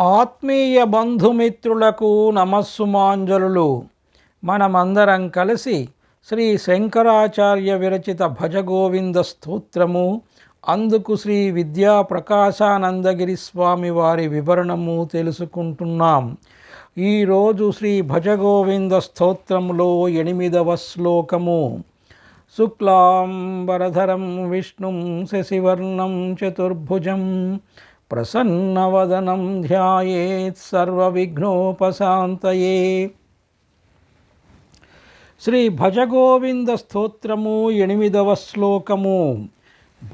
ఆత్మీయ బంధుమిత్రులకు నమస్సుమాంజలులు. మనమందరం కలిసి శ్రీ శంకరాచార్య విరచిత భజగోవింద స్తోత్రము అందుకు శ్రీ విద్యా ప్రకాశానందగిరి స్వామి వారి వివరణము తెలుసుకుంటున్నాం. ఈరోజు శ్రీ భజగోవింద స్తోత్రములో ఎనిమిదవ శ్లోకము. శుక్లాంబరధరం విష్ణుం శశివర్ణం చతుర్భుజం ప్రసన్నవదనం ధ్యాయేత్ సర్వవిఘ్నోపశాంతయే. శ్రీ భజగోవింద స్తోత్రము ఎనిమిదవ శ్లోకము.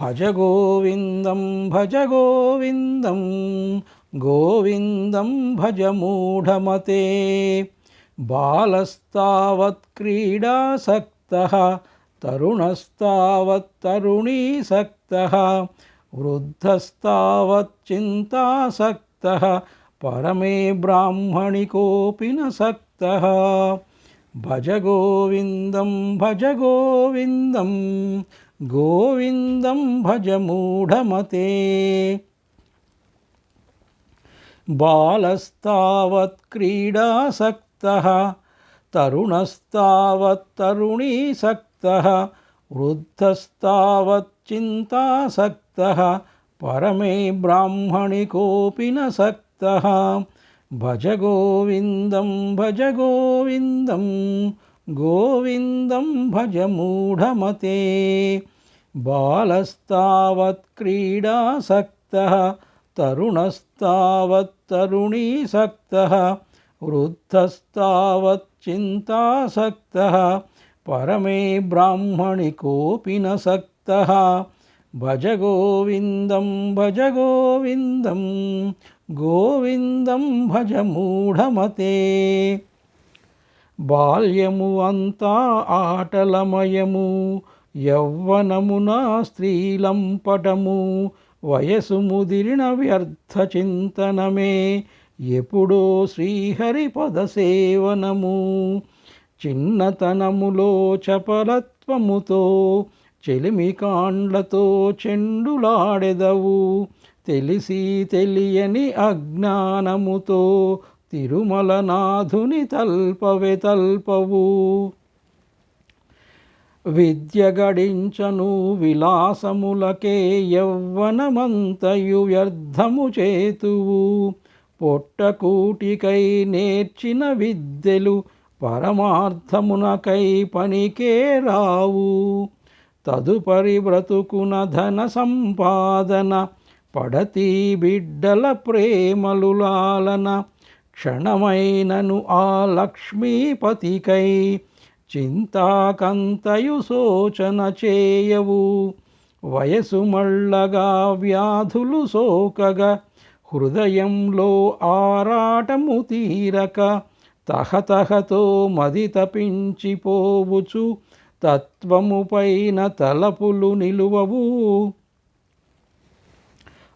భజగోవిందం భజగోవిందం గోవిందం భజమూఢమతే. బాలస్తావత్క్రీడాసక్త తరుణస్తావత్తరుణీసక్త వృద్ధస్తావచ్చింతాసక్త పరమే బ్రాహ్మణికోపి నక్త భజ గోవిందం భజ గోవిందం గోవిందం భజ మూఢమతే. బాలస్తావత్ క్రీడాసక్త తరుణస్తావత్ తరుణీసక్త వృద్ధస్తావత్ बालस्तावत्क्रीडासक्तः तरुणस्तावत्तरुणीसक्तः वृद्धस्तावच्चिन्तासक्तः परमे ब्राह्मणि कोऽपि न सक्तः भज गोविन्दं भज गोविन्दं गोविन्दं भज मूढमते बालस्तावत्क्रीडासक्तः तरुणस्तावत्तरुणीसक्तः वृद्धस्तावच्चिन्तासक्तः परमे ब्राह्मणि कोऽपि न सक्तः భజ గోవిందం భజ గోవిందం గోవిందం భజ మూఢమతే. బాల్యము అంతా ఆటలమయము యౌవనమున స్త్రీలంపటము వయసు ముదిరిన వ్యర్థ చింతనమే ఎప్పుడో శ్రీహరి పదసేవనము చిన్నతనములో చపలత్వముతో చెలిమి కాండ్లతో చెండులాడెదవు. తెలిసి తెలియని అజ్ఞానముతో తిరుమలనాథుని తల్పవే తల్పవు. విద్య గడించను విలాసములకే యవ్వనమంతయు వ్యర్థము చేతువు. పొట్టకూటికై నేర్చిన విద్యలు పరమార్థమునకై పనికే రావు. తదుపరి బ్రతుకున ధన సంపాదన పడతి బిడ్డల ప్రేమలు లాలన క్షణమైనను ఆ లక్ష్మీపతికై చింతాకంతయు శోచన చేయవు. వయసు మళ్ళగా వ్యాధులు సోకగా హృదయంలో ఆరాటము తీరక తహతహతో మది తపించిపోవుచు తత్వముపైన తలపులు నిలువవు.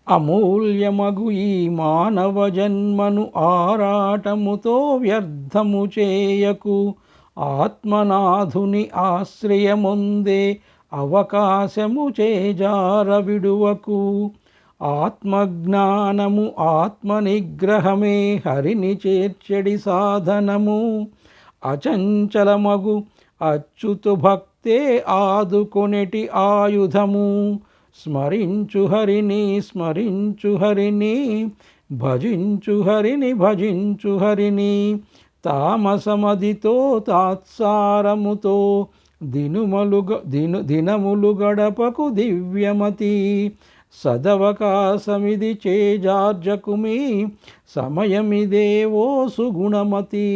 అమూల్యమగు ఈ మానవ జన్మను ఆరాటముతో వ్యర్థము చేయకు. ఆత్మనాథుని ఆశ్రయముందే అవకాశము చేజార విడువకు. ఆత్మజ్ఞానము ఆత్మనిగ్రహమే హరిని చేర్చెడి సాధనము. అచంచలమగు అచ్యుతు భక్తే ఆదుకొనెటి ఆయుధము. స్మరించు హరిని స్మరించు హరిని భజించు హరిని భజించు హరిని. తామసమదితో తాత్సారముతో దినుమలు దిను దినములు గడపకు దివ్యమతి. సదవకాశమిది చేజార్జకుమి సమయమిదేవో సుగుణమతి.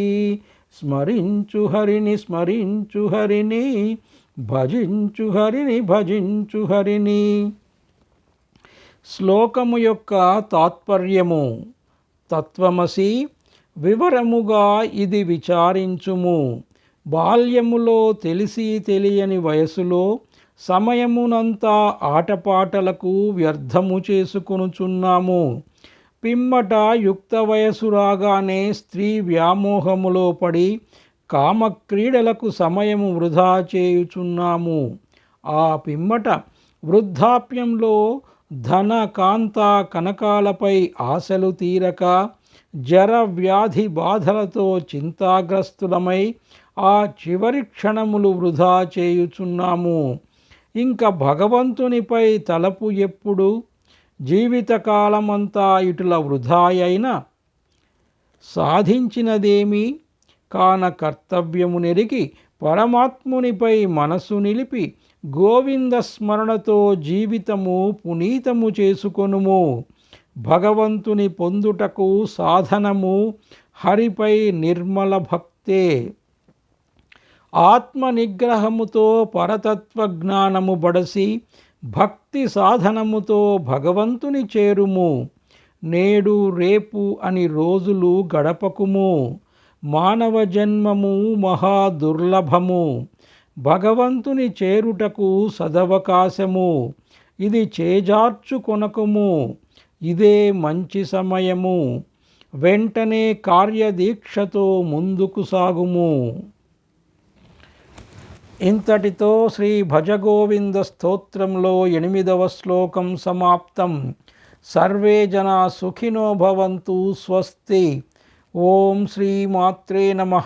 స్మరించు హరిని స్మరించు హరిని భజించు హరిని భజించు హరిని. శ్లోకము యొక్క తాత్పర్యము తత్వమసి వివరముగా ఇది విచారించుము. బాల్యములో తెలిసి తెలియని వయసులో సమయమునంతా ఆటపాటలకు వ్యర్థము చేసుకొనుచున్నాము. పిమ్మట యుక్త వయసు రాగానే స్త్రీ వ్యామోహములో పడి కామక్రీడలకు సమయము వృధా చేయుచున్నాము. ఆ పిమ్మట వృద్ధాప్యంలో ధన కాంత కనకాలపై ఆశలు తీరక జర వ్యాధి బాధలతో చింతాగ్రస్తులమై ఆ చివరి క్షణములు వృధా చేయుచున్నాము. ఇంకా భగవంతునిపై తలపు ఎప్పుడు జీవితకాలమంతా ఇటుల వృధాయైన సాధించినదేమి కాన కర్తవ్యము నెరిగి పరమాత్మునిపై మనసు నిలిపి గోవింద స్మరణతో జీవితము పునీతము చేసుకొనుము. భగవంతుని పొందుటకు సాధనము హరిపై నిర్మల భక్తే. ఆత్మ నిగ్రహముతో పరతత్వ జ్ఞానము బడసి భక్తి సాధనముతో భగవంతుని చేరుము. నేడు రేపు అని రోజులు గడపకుము. మానవ జన్మము మహా దుర్లభము. భగవంతుని చేరుటకు సదవకాశము. ఇది చేజార్చుకొనకుము ఇదే మంచి సమయము. వెంటనే కార్యదీక్షతో ముందుకు సాగుము. ఇంతటితో శ్రీ భజగోవింద స్తోత్రంలో ఎనిమిదవ శ్లోకం సమాప్తం. సర్వే జనా సుఖినో భవంతు స్వస్తి. ఓం శ్రీమాత్రే నమ.